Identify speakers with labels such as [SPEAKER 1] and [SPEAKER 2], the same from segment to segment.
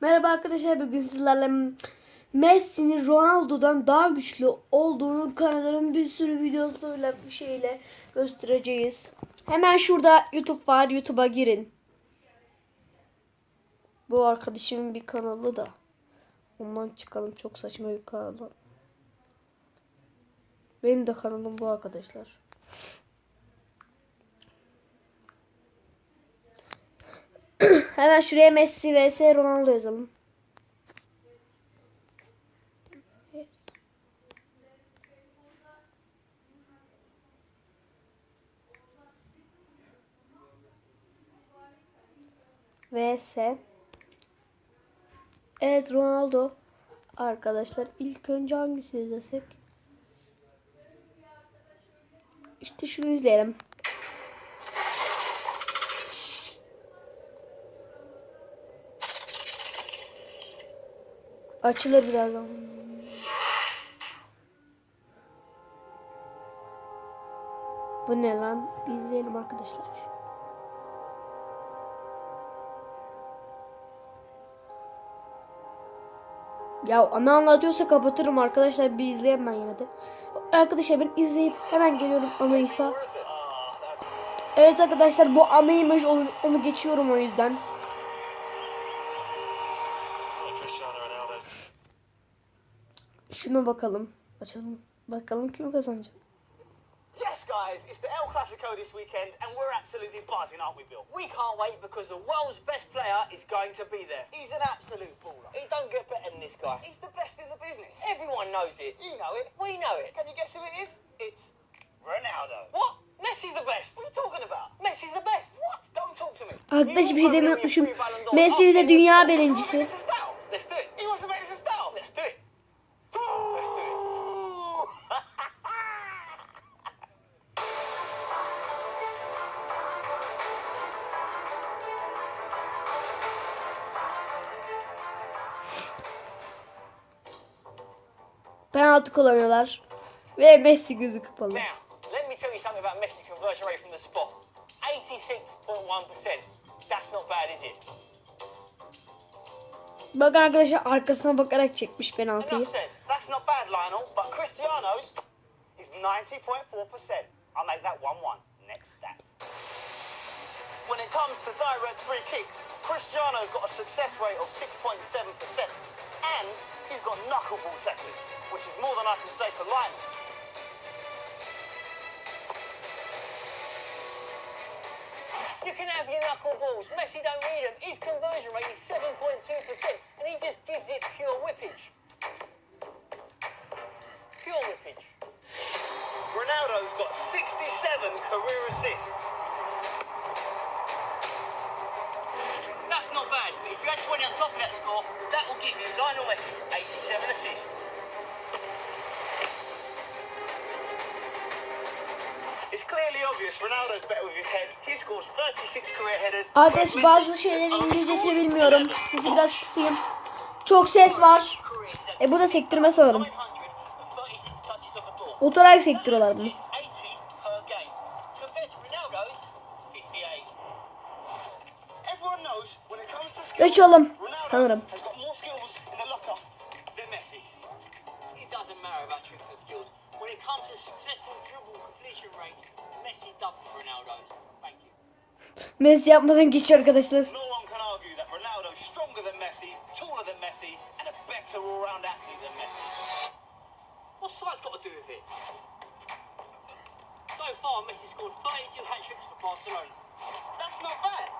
[SPEAKER 1] Merhaba arkadaşlar bugün sizlerle Messi'nin Ronaldo'dan daha güçlü olduğunu kanalın bir sürü videosuyla bir şeyle göstereceğiz. Hemen şurada YouTube var. YouTube'a girin. Bu arkadaşımın bir kanalı da. Ondan çıkalım. Çok saçma bir kanal. Benim de kanalım bu arkadaşlar. Hemen şuraya Messi vs Ronaldo yazalım. vs Evet Ronaldo arkadaşlar ilk önce hangisini izlesek? İşte şunu izleyelim. Açılır birazdan. Bu ne lan? Bir izleyelim arkadaşlar. Ya ana anlatıyorsa kapatırım arkadaşlar bir izleyen ben yine de. Arkadaşlar ben izleyip hemen geliyorum anaysa. Evet arkadaşlar bu anaymış onu, onu geçiyorum o yüzden. Şuna bakalım. Açalım. Bakalım kim kazanacak.
[SPEAKER 2] Yes, guys, it's the El Clasico this weekend, and we're absolutely buzzing, aren't we, Bill?
[SPEAKER 3] We can't wait because the world's best player is going to be there.
[SPEAKER 2] He's an absolute baller.
[SPEAKER 3] He don't get better than this guy.
[SPEAKER 2] He's the best in the business.
[SPEAKER 3] Everyone knows it.
[SPEAKER 2] You know it.
[SPEAKER 3] We know it.
[SPEAKER 2] Can you guess who it is? It's Ronaldo.
[SPEAKER 3] What? Messi's the best.
[SPEAKER 2] What are you talking about?
[SPEAKER 3] Messi's the best.
[SPEAKER 2] What? Don't talk to me.
[SPEAKER 1] Arkadaşlar bir şey demeyi unutmuşum. Messi de dünya birincisi.
[SPEAKER 3] Let's do
[SPEAKER 1] Penaltı kullanıyorlar. Ve Messi gözü kapalı.
[SPEAKER 3] Now, let me tell you something about Messi's conversion rate from the spot. 86.1%. That's not bad, is it?
[SPEAKER 1] Bakın arkadaşlar arkasına bakarak çekmiş penaltıyı.
[SPEAKER 2] That's not bad, Lionel, but Cristiano's is 90.4%. I'll make that 1-1. Next stat. When it comes to direct free kicks, Cristiano's got a success rate of 6.7%. And he's got knuckleball tackles, which is more than I can say for Lionel.
[SPEAKER 3] You can have your knuckle balls. Messi don't need them. His conversion rate is 7.2%, and he just gives it pure whippage. Pure whippage.
[SPEAKER 2] Ronaldo's got 67 career assists.
[SPEAKER 3] If you add 20 on top of that score, that will give you Lionel Messi's 87 assists.
[SPEAKER 2] It's clearly obvious Ronaldo's better with his head. He scores 36 career headers.
[SPEAKER 1] Arkadaşlar bazı şeylerin İngilizcesini bilmiyorum. Sesi biraz kısayım. Çok ses var. E bu da sektirme sanırım.
[SPEAKER 3] 936 touches of the ball.
[SPEAKER 1] Oturarak sektiriyorlar bunu.
[SPEAKER 3] Thank you.
[SPEAKER 1] Messi yapmadan geçiyor arkadaşlar.
[SPEAKER 2] No one can argue that Ronaldo's stronger than Messi, taller than Messi, and a better all-round athlete than Messi.
[SPEAKER 3] What's science got to do with it? So far, Messi scored 32 hat tricks for Barcelona.
[SPEAKER 2] That's not bad,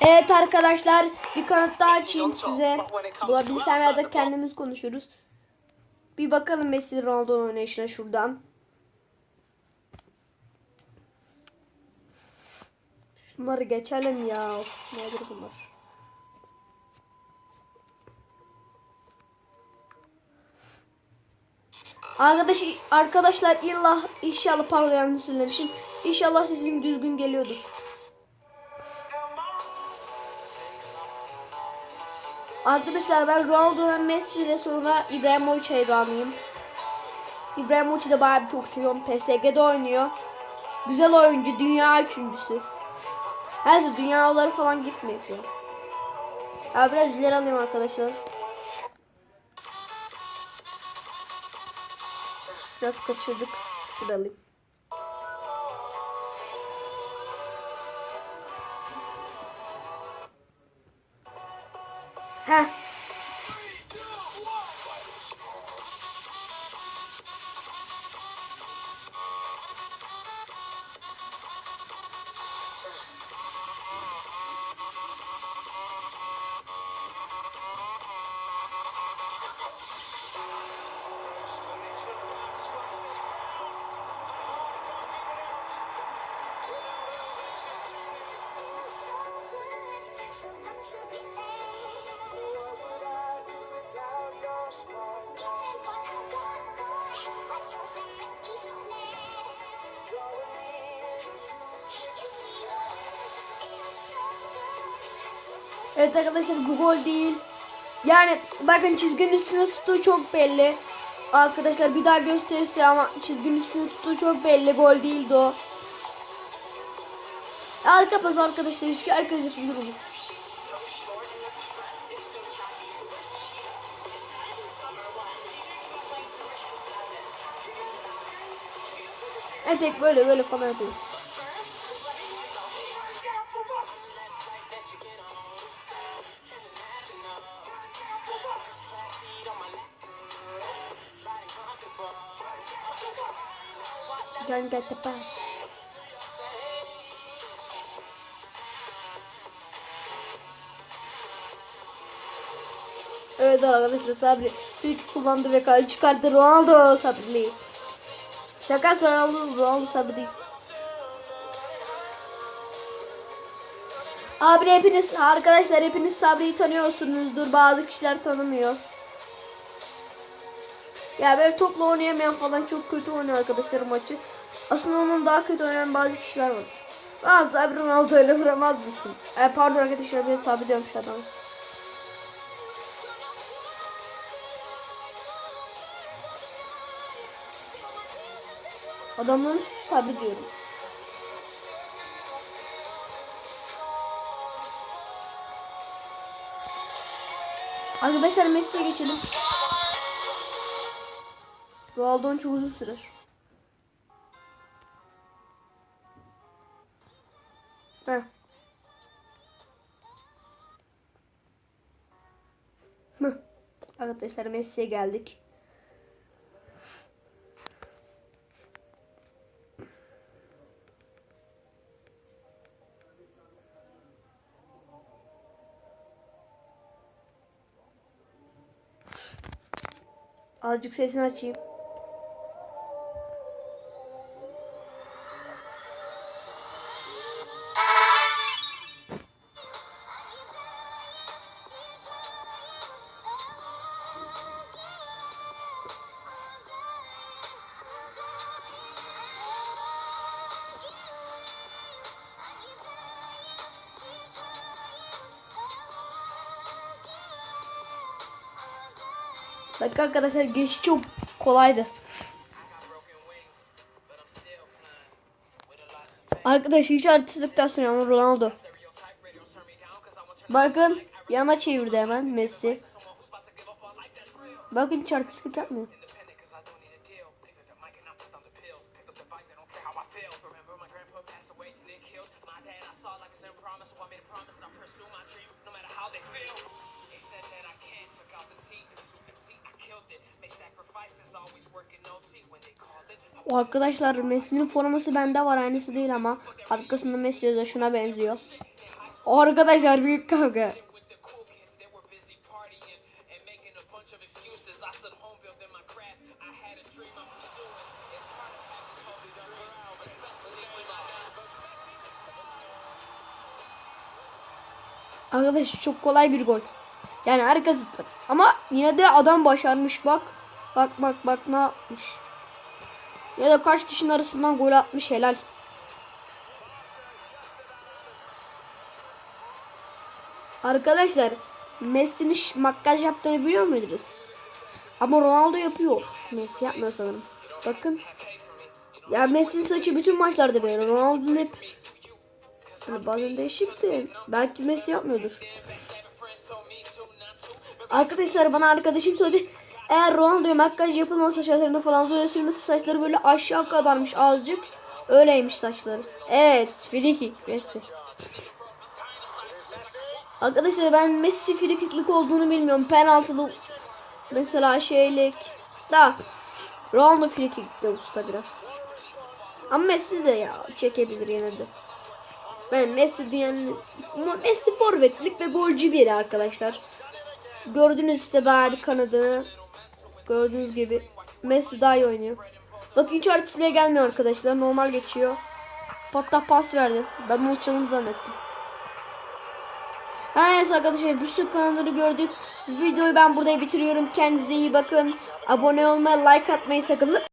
[SPEAKER 1] Evet arkadaşlar bir kanıt daha açayım size. Bulabilirsem ya da kendimiz konuşuruz. Bir bakalım Messi Ronaldo oynayışına şuradan. Şunları geçelim ya. Nedir bunlar? Arkadaş, arkadaşlar illa inşallah pardon yanlış söylemişim. İnşallah sesim düzgün geliyordur. Arkadaşlar ben Ronaldo'dan Messi ve sonra İbrahimovic hayranıyım. İbrahimovic'i de bayağı bir çok seviyorum. PSG'de oynuyor. Güzel oyuncu. Dünya üçüncüsü. Her şey dünyaları falan gitmiyor. Ya biraz ileri alayım arkadaşlar. Biraz kaçırdık. Şurada alayım. Heh. Evet arkadaşlar bu gol değil. Yani bakın çizginin üstüne tuttuğu çok belli. Arkadaşlar bir daha gösterirse ama çizginin üstüne tuttuğu çok belli. Gol değildi o. Arka pas arkadaşlar. Hiç herkes yapabilir bunu. Evet böyle böyle falan yapıyor. Can get the ball. Evet arkadaşlar Sabri ilk kullandı ve kaleci çıkarttı Ronaldo Sabri. Şaka Ronaldo Ronaldo Sabri. Abi hepiniz arkadaşlar hepiniz Sabri'yi tanıyorsunuzdur. Bazı kişiler tanımıyor. Ya böyle topla oynayamayan falan çok kötü oynuyor arkadaşlar maçı. Aslında onun daha kötü oynayan bazı kişiler var. Aa Sabri Ronaldo öyle vuramaz mısın? E, pardon arkadaşlar ben Sabri diyorum şu adamı. Adamların Sabri diyorum. Arkadaşlar Messi'ye geçelim. Ronaldo'nun çok uzun sürer. Heh. Hıh. Arkadaşlar Messi'ye geldik. Azıcık sesini açayım. Bakın arkadaşlar geçiş çok kolaydı. Arkadaş hiç artistlikten ama Ronaldo. Bakın yana çevirdi hemen Messi. Bakın hiç artistlik yapmıyor. Arkadaşlar Messi'nin forması bende var aynısı değil ama arkasında Messi yazıyor şuna benziyor. Arkadaşlar büyük kavga. Arkadaşlar çok kolay bir gol. Yani herkes ama yine de adam başarmış bak. Bak bak bak ne yapmış. Ya da kaç kişinin arasından gol atmış helal. Arkadaşlar Messi'nin makyaj yaptığını biliyor muydunuz? Ama Ronaldo yapıyor. Messi yapmıyor sanırım. Bakın. Ya Messi'nin saçı bütün maçlarda böyle. Ronaldo'nun hep hani bazen değişik de belki Messi yapmıyordur. Arkadaşlar bana arkadaşım söyledi. Eğer Ronaldo'ya makyaj yapılmasa saçlarını falan zoya sürmesi saçları böyle aşağı kadarmış azıcık. Öyleymiş saçları. Evet. Free kick Messi. Arkadaşlar ben Messi free kicklik olduğunu bilmiyorum. Penaltılı mesela şeylik. Da Ronaldo free kickte usta biraz. Ama Messi de ya çekebilir yine de. Ben Messi diyen Messi forvetlik ve golcü biri arkadaşlar. Gördüğünüz işte bari kanadını. Gördüğünüz gibi Messi daha iyi oynuyor. Bakın hiç artistliğe gelmiyor arkadaşlar. Normal geçiyor. Patta pas verdi. Ben onu çalım zannettim. Her neyse arkadaşlar bir sürü kanalları gördük. Videoyu ben burada bitiriyorum. Kendinize iyi bakın. Abone olmayı, like atmayı sakın